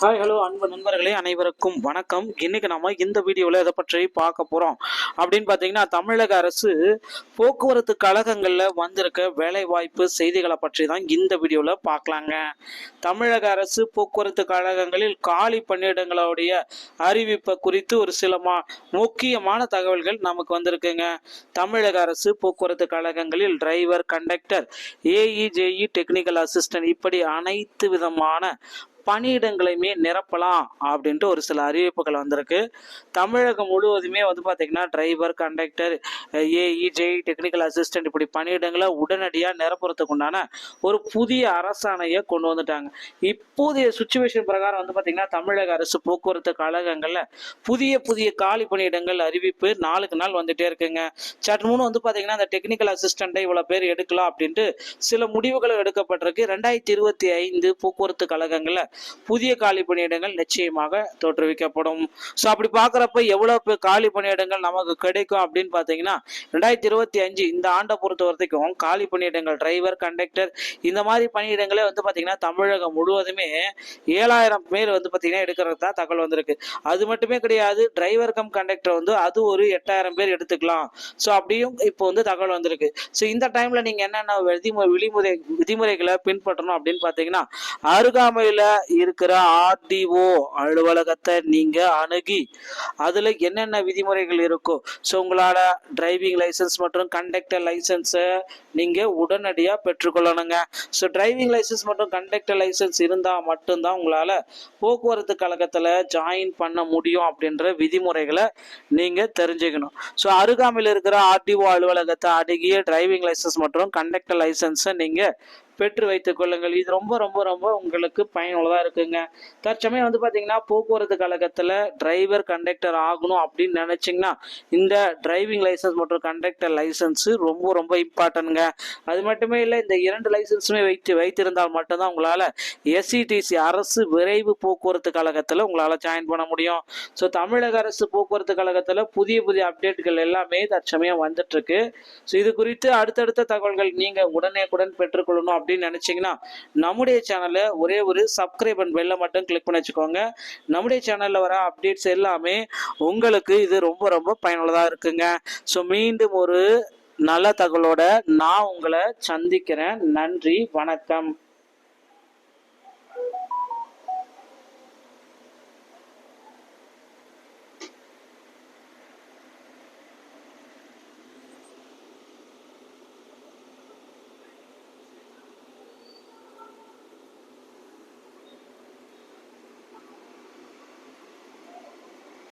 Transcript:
Hi hello அன்பு நண்பர்களே அனைவருக்கும் வணக்கம். இன்னைக்கு நம்ம இந்த வீடியோவில் எதை பற்றி பார்க்க போகிறோம் அப்படின்னு பார்த்தீங்கன்னா தமிழக அரசு போக்குவரத்து கழகங்களில் வந்திருக்க வேலைவாய்ப்பு செய்திகளை பற்றி தான் இந்த வீடியோவில் பார்க்கலாங்க. தமிழக அரசு போக்குவரத்து கழகங்களில் காலி பணியிடங்களுடைய அறிவிப்பை குறித்து ஒரு சில மா முக்கியமான தகவல்கள் நமக்கு வந்திருக்குங்க. தமிழக அரசு போக்குவரத்து கழகங்களில் driver conductor AE JE technical assistant இப்படி அனைத்து விதமான பணியிடங்களையுமே நிரப்பலாம் அப்படின்ட்டு ஒரு சில அறிவிப்புகள் வந்திருக்கு. தமிழகம் முழுவதுமே வந்து பார்த்திங்கன்னா driver conductor AE JE technical assistant இப்படி பணியிடங்களை உடனடியாக நிரப்புறதுக்கு உண்டான ஒரு புதிய அரசாணையை கொண்டு வந்துட்டாங்க. இப்போதைய சுச்சுவேஷன் பிரகாரம் வந்து பார்த்திங்கன்னா தமிழக அரசு போக்குவரத்து கழகங்களில் புதிய புதிய காலி பணியிடங்கள் அறிவிப்பு நாளுக்கு நாள் வந்துட்டே இருக்குங்க. சற்று வந்து பார்த்திங்கன்னா அந்த டெக்னிக்கல் அசிஸ்டண்ட்டை இவ்வளோ பேர் எடுக்கலாம் அப்படின்ட்டு சில முடிவுகள் எடுக்கப்பட்டிருக்கு. ரெண்டாயிரத்தி இருபத்தி ஐந்து போக்குவரத்து கழகங்களில் புதிய காலி பணியிடங்கள் நிச்சயமாக தோற்றுவிக்கப்படும். ஸோ அப்படி பார்க்குறப்ப எவ்வளோ பேர் காலி பணியிடங்கள் நமக்கு கிடைக்கும் அப்படின்னு பார்த்தீங்கன்னா ரெண்டாயிரத்தி இருபத்தி அஞ்சு இந்த ஆண்டை பொறுத்த வரைக்கும் காலி பணியிடங்கள் டிரைவர் கண்டக்டர் இந்த மாதிரி பணியிடங்களே வந்து பார்த்தீங்கன்னா தமிழகம் முழுவதுமே ஏழாயிரம் பேர் வந்து பார்த்தீங்கன்னா எடுக்கிறது தான் தகவல் வந்திருக்கு. அது மட்டுமே கிடையாது டிரைவர் கம் கண்டக்டர் வந்து அது ஒரு எட்டாயிரம் பேர் எடுத்துக்கலாம். ஸோ அப்படியும் இப்போ வந்து தகவல் வந்திருக்கு. ஸோ இந்த டைம்ல நீங்க என்னென்ன விதிமுறை விதிமுறை விதிமுறைகளை பின்பற்றணும் அப்படின்னு பார்த்தீங்கன்னா அருகாமையில் இருக்கிற ஆர்டிஓ அலுவலகத்தை நீங்க அணுகி அதுல என்னென்ன விதிமுறைகள் இருக்கோ ஸோ உங்களோட டிரைவிங் லைசன்ஸ் மற்றும் கண்டக்டர் லைசன்ஸை நீங்க உடனடியாக பெற்றுக்கொள்ளணுங்க. ஸோ டிரைவிங் லைசன்ஸ் மற்றும் கண்டக்டர் லைசன்ஸ் இருந்தால் மட்டும்தான் உங்களால போக்குவரத்து கழகத்தில் ஜாயின் பண்ண முடியும் அப்படின்ற விதிமுறைகளை நீங்க தெரிஞ்சுக்கணும். ஸோ அருகாமையில் இருக்கிற ஆர்டிஓ அலுவலகத்தை அணுகிய டிரைவிங் லைசன்ஸ் மற்றும் கண்டக்டர் லைசன்ஸை நீங்க பெற்று வைத்துக் கொள்ளுங்கள். இது ரொம்ப ரொம்ப ரொம்ப உங்களுக்கு பயனுள்ளதாக இருக்குங்க. தற்சமயம் வந்து பார்த்தீங்கன்னா போக்குவரத்து கழகத்தில் டிரைவர் கண்டக்டர் ஆகணும் அப்படின்னு நினச்சிங்கன்னா இந்த டிரைவிங் லைசன்ஸ் மற்றும் கண்டக்டர் லைசன்ஸு ரொம்ப ரொம்ப இம்பார்ட்டன்ங்க அது மட்டுமே இல்லை இந்த இரண்டு லைசன்ஸுமே வைத்து வைத்திருந்தால் மட்டும்தான் உங்களால் எஸ்சிடிசி அரசு விரைவு போக்குவரத்து கழகத்தில் உங்களால் ஜாயின் பண்ண முடியும். ஸோ தமிழக அரசு போக்குவரத்து கழகத்தில் புதிய புதிய அப்டேட்கள் எல்லாமே தற்சமயம் வந்துட்டு இருக்கு. ஸோ இது குறித்து அடுத்தடுத்த தகவல்கள் நீங்கள் உடனே உடன் பெற்றுக்கொள்ளணும் அப்படின்னு நினச்சிங்கன்னா நம்முடைய சேனலை ஒரே ஒரு சப்ஸ்கிரைப் அண்ட் பெல்லை மட்டும் கிளிக் பண்ணி வச்சுக்கோங்க. நம்முடைய சேனலில் வர அப்டேட்ஸ் எல்லாமே உங்களுக்கு இது ரொம்ப ரொம்ப பயனுள்ளதாக இருக்குங்க. ஸோ மீண்டும் ஒரு நல்ல தகவலோட நான் உங்களை சந்திக்கிறேன். நன்றி வணக்கம்.